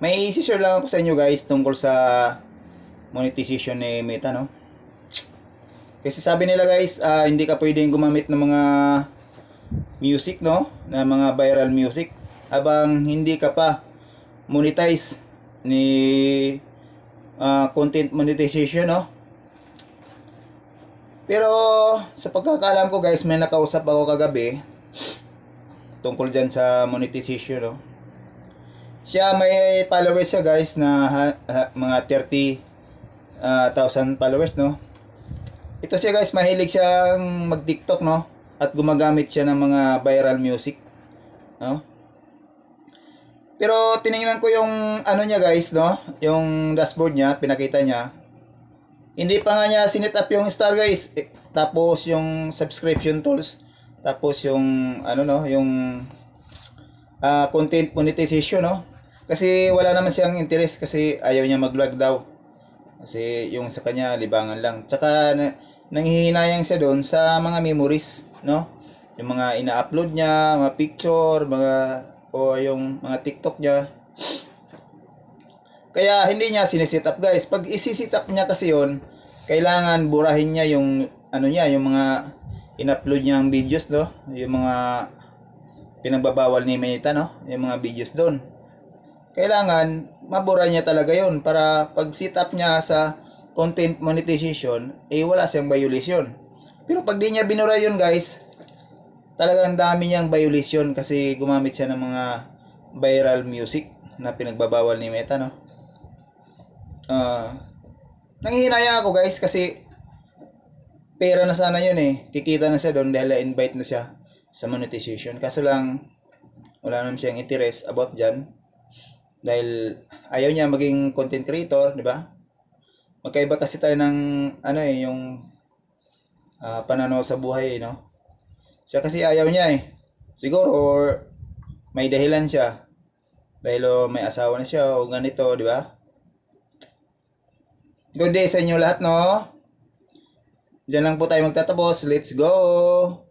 May isi-share lang ako sa inyo guys tungkol sa monetization ni Meta, no? Kasi sabi nila guys, ah, hindi ka pwedeng gumamit ng mga music, no? Na mga viral music habang hindi ka pa monetize ni ah, content monetization, no? Pero sa pagkakaalam ko guys, may nakausap ako kagabi tungkol dyan sa monetization, no? Siya may followers siya guys na ha- ha- mga 30,000 followers, no? Ito siya guys, mahilig siyang mag-TikTok, no? At gumagamit siya ng mga viral music, no? Pero tiningnan ko yung ano niya guys, no? Yung dashboard niya, pinakita niya. Hindi pa nga niya sinit up yung star guys. Eh, tapos yung subscription tools. Tapos yung ano no, yung ah, content monetization no. Kasi wala naman siyang interest kasi ayaw niya mag-vlog daw. Kasi yung sa kanya libangan lang. Tsaka na, nanghihinayang siya doon sa mga memories, no? Yung mga ina-upload niya, mga picture, mga o yung mga TikTok niya. Kaya hindi niya sinisit up guys. Pag isi-sit up niya kasi yon, kailangan burahin niya yung ano niya, yung mga in-upload niyang videos, no? Yung mga pinagbabawal ni Meta, no? Yung mga videos doon. Kailangan mabura niya talaga yon para pag sit up niya sa content monetization, eh wala siyang violation. Pero pag di niya binura yun guys, talagang dami niyang violation kasi gumamit siya ng mga viral music na pinagbabawal ni Meta, no? Ah, nanghihinayang ako guys kasi pera na sana yun eh. Kikita na siya doon dahil invite na siya sa monetization. Kaso lang, wala naman siyang interest about dyan. Dahil ayaw niya maging content creator, di ba? Magkaiba kasi tayo ng ano eh, yung ah, pananaw sa buhay, eh, no? Siya kasi ayaw niya eh. Siguro, or may dahilan siya. Dahil oh, may asawa na siya o ganito, di ba? Good day sa inyo lahat, no? Diyan lang po tayo magtatapos. Let's go!